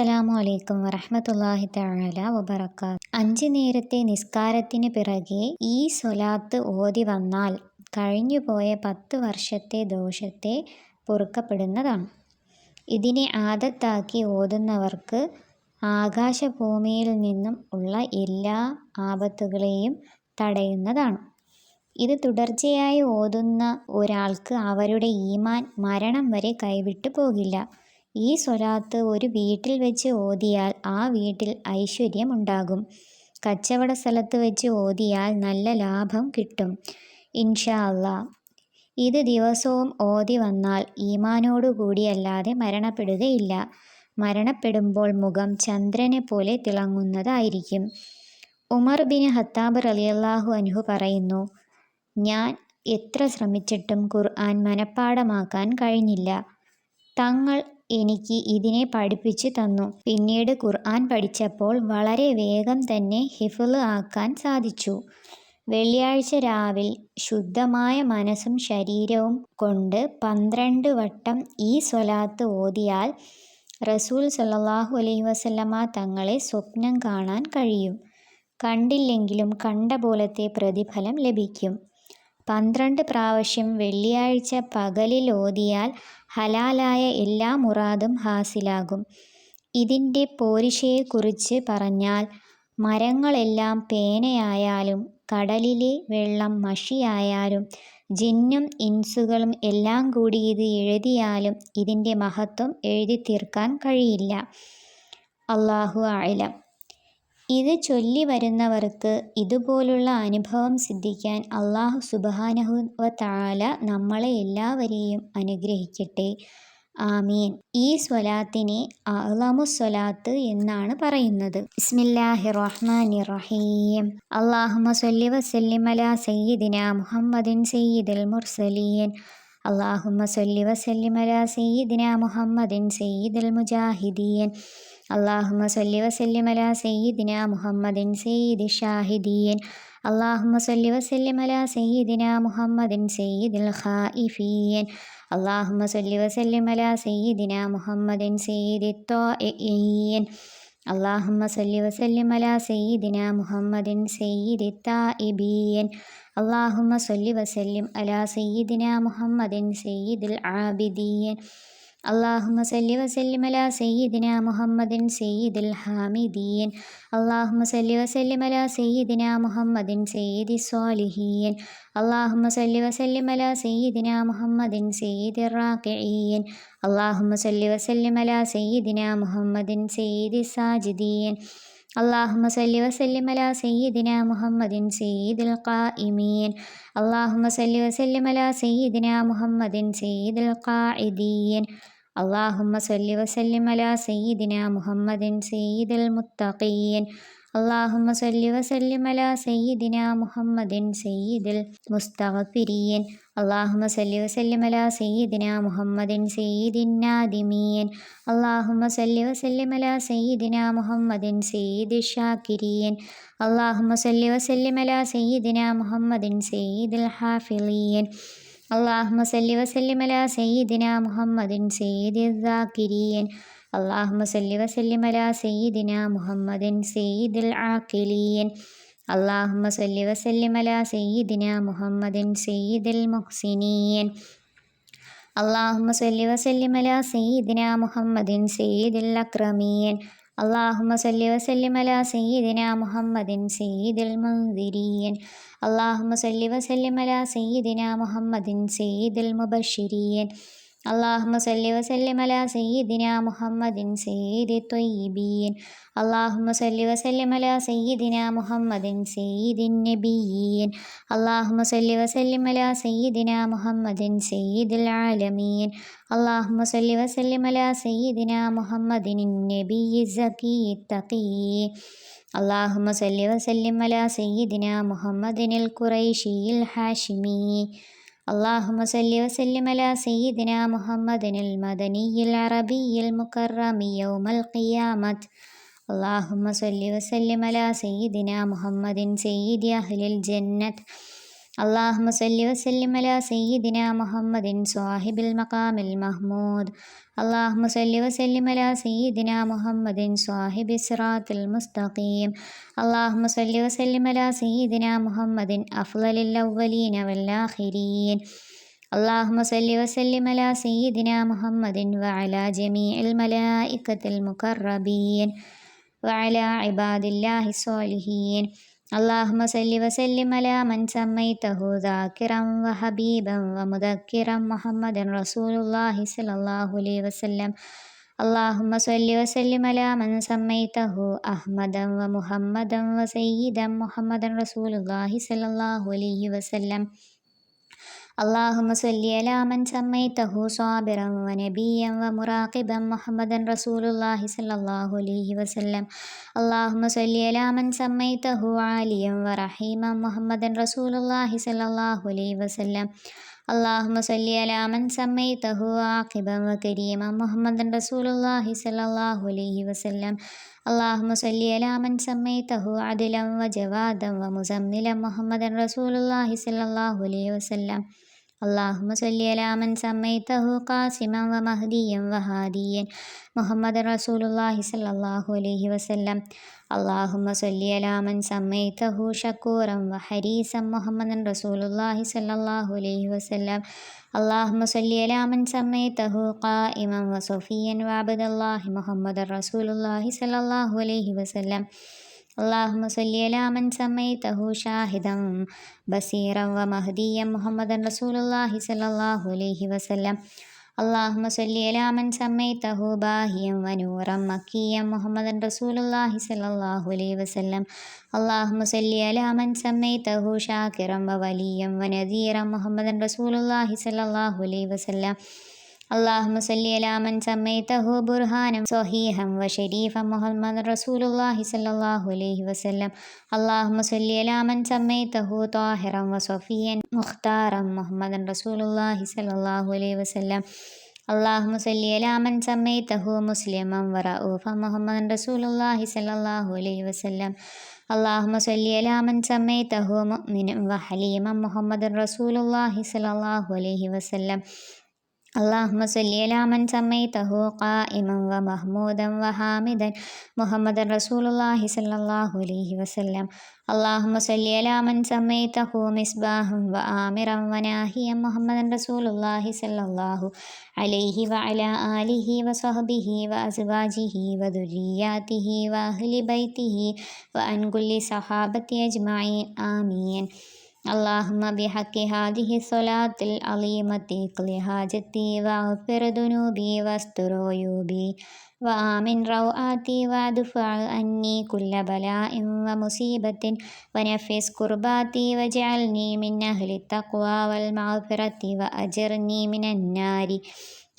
അസ്സലാമു അലൈക്കും വറഹ്മത്തുള്ളാഹി തആല വബറകാത്ത് അഞ്ച് നേരത്തെ നിസ്കാരത്തിന് പിറകെ ഈ സ്വലാത്ത് ഓതി വന്നാൽ കഴിഞ്ഞുപോയ പത്ത് വർഷത്തെ ദോഷത്തെ പൊറുക്കപ്പെടുന്നതാണ്. ഇതിനെ ആദത്താക്കി ഓതുന്നവർക്ക് ആകാശഭൂമിയിൽ നിന്നും ഉള്ള എല്ലാ ആപത്തുകളെയും തടയുന്നതാണ്. ഇത് തുടർച്ചയായി ഓതുന്ന ഒരാൾക്ക് അവരുടെ ഈമാൻ മരണം വരെ കൈവിട്ടു പോകില്ല. ഈ സ്വലാത്ത് ഒരു വീട്ടിൽ വെച്ച് ഓതിയാൽ ആ വീട്ടിൽ ഐശ്വര്യമുണ്ടാകും. കച്ചവട സ്ഥലത്ത് വെച്ച് ഓതിയാൽ നല്ല ലാഭം കിട്ടും. ഇൻഷാ അല്ലാ ഇത് ദിവസവും ഓതി വന്നാൽ ഈമാനോടുകൂടിയല്ലാതെ മരണപ്പെടുകയില്ല. മരണപ്പെടുമ്പോൾ മുഖം ചന്ദ്രനെ പോലെ തിളങ്ങുന്നതായിരിക്കും. ഉമർ ബിൻ ഹത്താബ് റളിയല്ലാഹു അൻഹു പറയുന്നു ഞാൻ എത്ര ശ്രമിച്ചിട്ടും ഖുർആൻ മനഃപ്പാടമാക്കാൻ കഴിഞ്ഞില്ല. തങ്ങൾ എനിക്ക് ഇതിനെ പഠിപ്പിച്ചു തന്നു. പിന്നീട് ഖുർആൻ പഠിച്ചപ്പോൾ വളരെ വേഗം തന്നെ ഹിഫ്ള് ആക്കാൻ സാധിച്ചു. വെള്ളിയാഴ്ച രാവിൽ ശുദ്ധമായ മനസ്സും ശരീരവും കൊണ്ട് പന്ത്രണ്ട് വട്ടം ഈ സ്വലാത്ത് ഓതിയാൽ റസൂൽ സല്ലല്ലാഹു അലൈഹി വസല്ലമ തങ്ങളെ സ്വപ്നം കാണാൻ കഴിയും. കണ്ടില്ലെങ്കിലും കണ്ട പോലത്തെ പ്രതിഫലം ലഭിക്കും. പന്ത്രണ്ട് പ്രാവശ്യം വെള്ളിയാഴ്ച പകലിൽ ഓതിയാൽ ഹലാലായ എല്ലാ മുറാദും ഹാസിലാകും. ഇതിന്റെ പോരിശയെക്കുറിച്ച് പറഞ്ഞാൽ മരങ്ങളെല്ലാം പേനയായാലും കടലിലെ വെള്ളം മഷിയായാലും ജിന്നും ഇൻസുകളും എല്ലാം കൂടി ഇത് എഴുതിയാലും ഇതിന്റെ മഹത്വം എഴുതി തീർക്കാൻ കഴിയില്ല അള്ളാഹു ആലം ഇത് ചൊല്ലി വരുന്നവർക്ക് ഇതുപോലുള്ള അനുഭവം സിദ്ധിക്കാൻ അള്ളാഹു സുബാനഹു വ നമ്മളെ എല്ലാവരെയും അനുഗ്രഹിക്കട്ടെ. ആമീൻ. ഈ സ്വലാത്തിനെ അളമു സ്വലാത്ത് എന്നാണ് പറയുന്നത്. ബിസ്മില്ലാഹി റഹ്മാനി റഹീം അള്ളാഹുമ സല്ലി വസല്ലിം സയ്യിദിന മുഹമ്മദിൻ സയ്യിദുൽ മുർസലീൻ. അള്ളാഹുമ സല്ലി വസല്ലിം സയ്യിദിന മുഹമ്മദിൻ സയ്യിദുൽ മുജാഹിദീൻ. اللهم صل وسلم على سيدنا محمد سيد الشاهدين. اللهم صل وسلم على سيدنا محمد سيد الخائفين. اللهم صل وسلم على سيدنا محمد سيد الطائعين. اللهم صل وسلم على سيدنا محمد سيد التائبين. اللهم صل وسلم على سيدنا محمد سيد العابدين. اللهم صل وسلم على سيدنا محمد سيد الحامدين اللهم صل وسلم على سيدنا محمد سيد الصالحين اللهم صل وسلم على سيدنا محمد سيد الراكعين اللهم صل وسلم على سيدنا محمد سيد الساجدين اللهم صل وسلم على سيدنا محمد سيد القائمين. اللهم صل وسلم على سيدنا محمد سيد القاعدين. اللهم صل وسلم على سيدنا محمد سيد المتقين. اللهم صل وسلم على سيدنا محمد سيد المستغفرين. اللهم صل وسلم على سيدنا محمد سيد النادمين. اللهم صل وسلم على سيدنا محمد سيد الشاكرين. اللهم صل وسلم على سيدنا محمد سيد الحافظين اللهم صل وسلم على سيدنا محمد سيد الذاكرين. اللهم صل وسلم على سيدنا محمد سيد العاقلين. اللهم صل وسلم على سيدنا محمد سيد المحسنين. اللهم صل وسلم على سيدنا محمد سيد الأكرمين. اللهم صل وسلم على سيدنا محمد سيد المنذرين. اللهم صل وسلم على سيدنا محمد سيد المبشرين. اللهم صل وسلم على سيدنا محمد سيد الطيبين اللهم صل وسلم على سيدنا محمد سيد النبيين اللهم صل وسلم على سيدنا محمد سيد العالمين اللهم صل وسلم على سيدنا محمد النبي الزكي التقي اللهم صل وسلم على سيدنا محمد القريشي الحاشمي اللهم صل وسلم على سيدنا محمد المدني العربي المكرم يوم القيامة. اللهم صل وسلم على سيدنا محمد سيد أهل الجنة. اللهم صل وسلم على سيدنا محمد صاحب المقام المحمود. اللهم صل وسلم على سيدنا محمد صاحب الصراط المستقيم. اللهم صل وسلم على سيدنا محمد أفضل الأولين والآخرين. اللهم صل وسلم على سيدنا محمد وعلى جميع الملائكة المقربين وعلى عباد الله الصالحين. اللهم صل وسلم على من سميته ذاكرا وحبيبا ومذكرا محمد رسول الله صلى الله عليه وسلم اللهم صل وسلم على من سميته أحمدا ومحمدا وسيدا محمد رسول الله صلى الله عليه وسلم اللهم صل على من سميته صابرا ونبيا ومراقبا محمدا رسول الله صلى الله عليه وسلم اللهم صل على من سميته عاليا ورحيما محمدا رسول الله صلى الله عليه وسلم اللهم صل على من سميته عاقبا وكريما محمدا رسول الله صلى الله عليه وسلم اللهم صل على من سميته عدلا وجوادا ومزملا محمدا رسول الله صلى الله عليه وسلم اللهم صل على من سميته قاسما ومهديا وهاديا محمد رسول الله صلى الله عليه وسلم اللهم صل على من سميته شكورا وحريصا محمد رسول الله صلى الله عليه وسلم اللهم صل على من سميته قائما وصفيا وعبد الله محمد رسول الله صلى الله عليه وسلم اللهم صل على من سميته شاهدا بصيرا ومهديا محمد رسول الله صلى الله عليه وسلم اللهم صل على من سميته باهيا ونورا مكيا محمد رسول الله صلى الله عليه وسلم اللهم صل على من سميته شاكرا ووليا ونذيرا محمد رسول الله صلى الله عليه وسلم اللهم صل على من سميته برهانا صحيحا وشريفا محمد رسول الله صلى الله عليه وسلم. اللهم صل على من سميته طاهرا وصفيا مختارا محمد رسول الله صلى الله عليه وسلم. اللهم صل على من سميته مسلما ورؤوفا محمد رسول الله صلى الله عليه وسلم. اللهم صل على من سميته مؤمنا وحليما محمد رسول الله صلى الله عليه وسلم. اللهم صل على من سميته قائما ومحمودا وحامدا. محمد رسول الله صلى الله عليه وسلم. اللهم صل على من سميته مصباحا وآمرا وناهيا. محمد رسول الله صلى الله عليه وعلى آله وصحبه وأزواجه وذرياته وأهل بيته وأن كل صحابة أجمعين. آمين. اللهم بحق هذه الصلاة العظيمة اقل حاجتي واغفر ذنوبي واستر عيوبي وآمن روآتي وادفع عني كل بلاء ومصيبة ونفس كرباتي واجعلني من أهل التقوى والمغفرة وأجرني من النار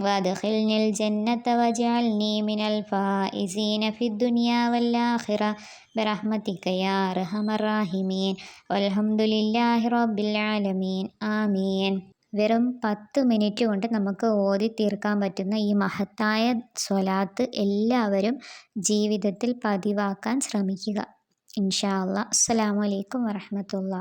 وادخلني الجنة واجعلني من الفائزين في الدنيا والآخرة برحمتك يا أرحم الراحمين والحمد لله رب العالمين آمين വെറും പത്ത് മിനിറ്റ് കൊണ്ട് നമുക്ക് ഓതി തീർക്കാൻ പറ്റുന്ന ഈ മഹത്തായ സ്വലാത്ത് എല്ലാവരും ജീവിതത്തിൽ പതിവാക്കാൻ ശ്രമിക്കുക ഇൻഷാ അല്ലാ അസ്സലാമു അലൈക്കും വറഹമത്തുള്ള